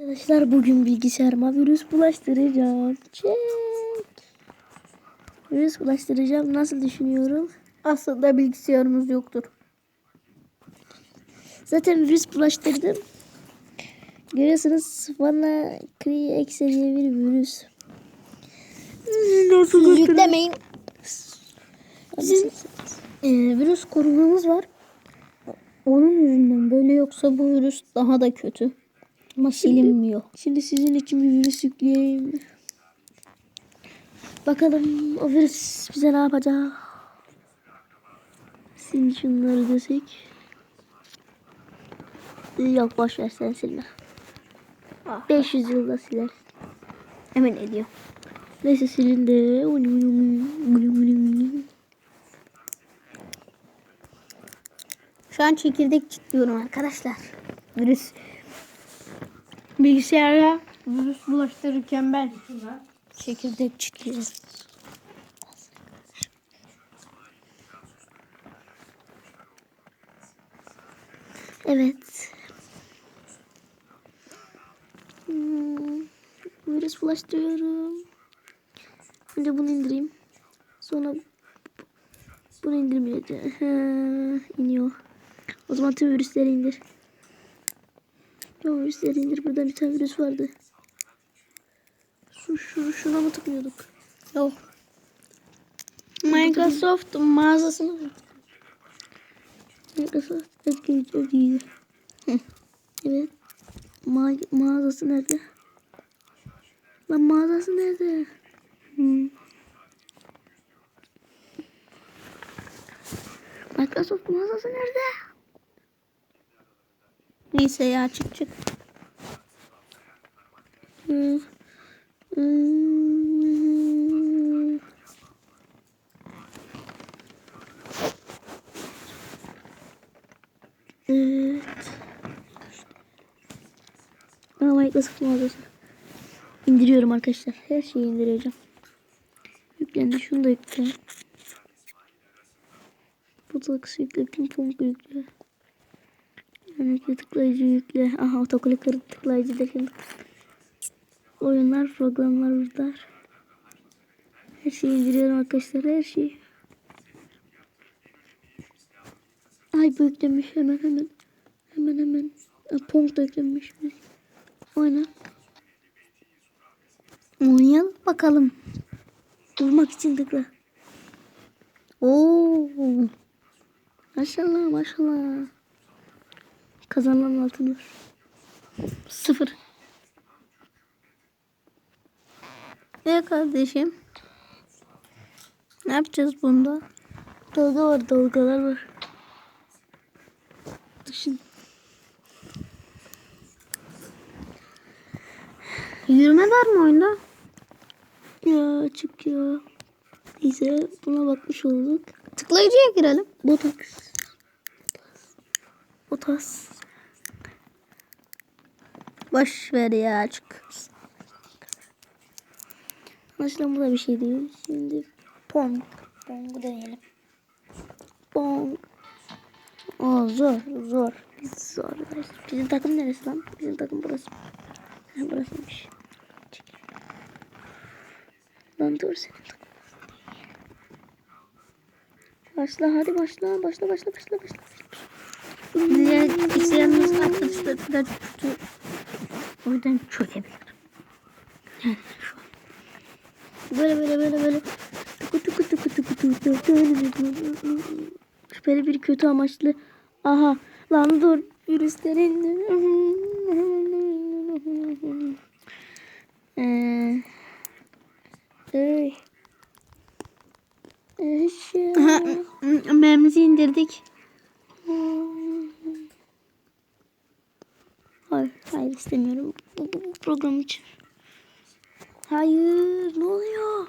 Arkadaşlar bugün bilgisayarıma virüs bulaştıracağım. Çek. Virüs bulaştıracağım. Nasıl düşünüyorum? Aslında bilgisayarımız yoktur. Zaten virüs bulaştırdım. Görüyorsunuz bana Kriex diye bir virüs. Nasıl Yüklemeyin. Bizim Ee, virüs korumamız var. Onun yüzünden böyle yoksa bu virüs daha da kötü. Ama silinmiyor. Şimdi sizin için bir virüs yükleyeyim. Bakalım o virüs bize ne yapacak? Şimdi şunları desek. Yok boş ver sen silme. 500 yılda siler. Hemen ediyor. Neyse silin de. Şu an çekirdek çitliyorum arkadaşlar. Virüs. Bilgisayara virüs bulaştırırken ben çekirdek çitliyorum. Evet. Hmm, virüs bulaştırıyorum. Önce bunu indireyim. Sonra bunu indirmeyeceğim. Ha, iniyor. O zaman tüm virüsleri indir. Tüm virüsleri indir. Burada bir tane virüs vardı. Şu, şu, şuna mı tıklıyorduk? Yok. Microsoft mağazasına Microsoft Edge ödüyor. Evet. Ma mağazası nerede? Lan mağazası nerede? Hmm. Microsoft mağazası nerede? Neyse ya çık çık. Hı. Hmm. Evet. Aa, Microsoft mağazası. İndiriyorum arkadaşlar. Her şeyi indireceğim. Yüklendi. Şunu da yükle. Botox yükle. Ping pong yükle. Yönetme tıklayıcı yükle. Aha otoklik tıklayıcı da. Oyunlar, programlar burada. Her şeyi indiriyorum arkadaşlar. Her şeyi. Ay bu yüklenmiş hemen hemen. Hemen hemen. Ha, Pong da yüklenmiş. Oyna. Oynayalım bakalım. Durmak için tıkla. Oo. Maşallah maşallah. Kazanan altın var. Sıfır. Ne kardeşim? Ne yapacağız bunda? Dalga var dalgalar var. Düşün. Yürüme var mı oyunda? Ya açık ya. Neyse buna bakmış olduk. Tıklayıcıya girelim. Botox. Botox. Boş ver ya çık. Anlaşılan bu da bir şey değil. Şimdi Pong. Pong'u deneyelim. bong. Aa zor zor. Zor. Bizim takım neresi lan? Bizim takım burası. Ha, burasıymış. Lan dur senin takım. Başla hadi başla başla başla başla başla. Biraz kötü. O yüzden çökebilir. Yani şu an. Böyle böyle böyle böyle. Şüpheli bir kötü amaçlı. Aha lan dur virüslerin. Eee. Ey. Aha, Eşya. Memimizi indirdik. Hayır, hayır istemiyorum bu, bu, bu program için. Hayır, ne oluyor?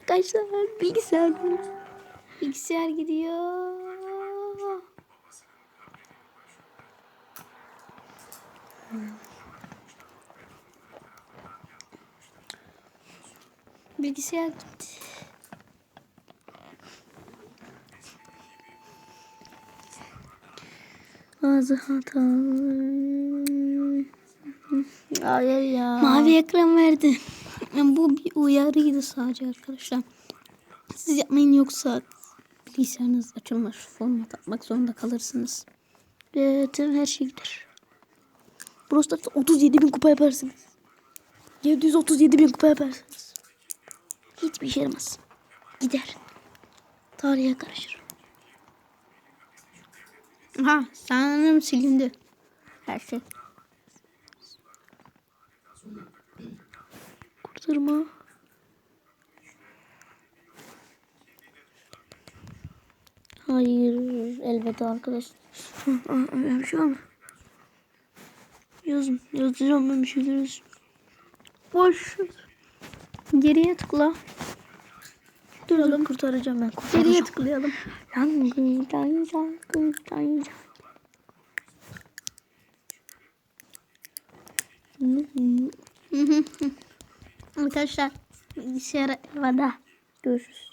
Arkadaşlar bilgisayar bilgisayar gidiyor. Bilgisayar gitti. Bazı hatalar Hayır ya. Mavi ekran verdi. Yani bu bir uyarıydı sadece arkadaşlar. Siz yapmayın yoksa bilgisayarınız açılmaz. Format atmak zorunda kalırsınız. Ve tüm her şey gider. Brawl Stars'ta 37 bin kupa yaparsınız. 737 bin kupa yaparsınız. Hiçbir işe yaramaz. Gider. Tarihe karışır. Ha sanırım silindi. Her şey. Kurtarma. Hayır. Elveda arkadaşlar. Öyle bir şey mı? Yazın. Yazacağım ben bir şeyler yazacağım. Boş. Geriye tıkla. Dur kurtaracağım ben. Geriye Kurtaracağım. tıklayalım. Yangın, yangın, yangın. Arkadaşlar bilgisayara elveda. Görüşürüz.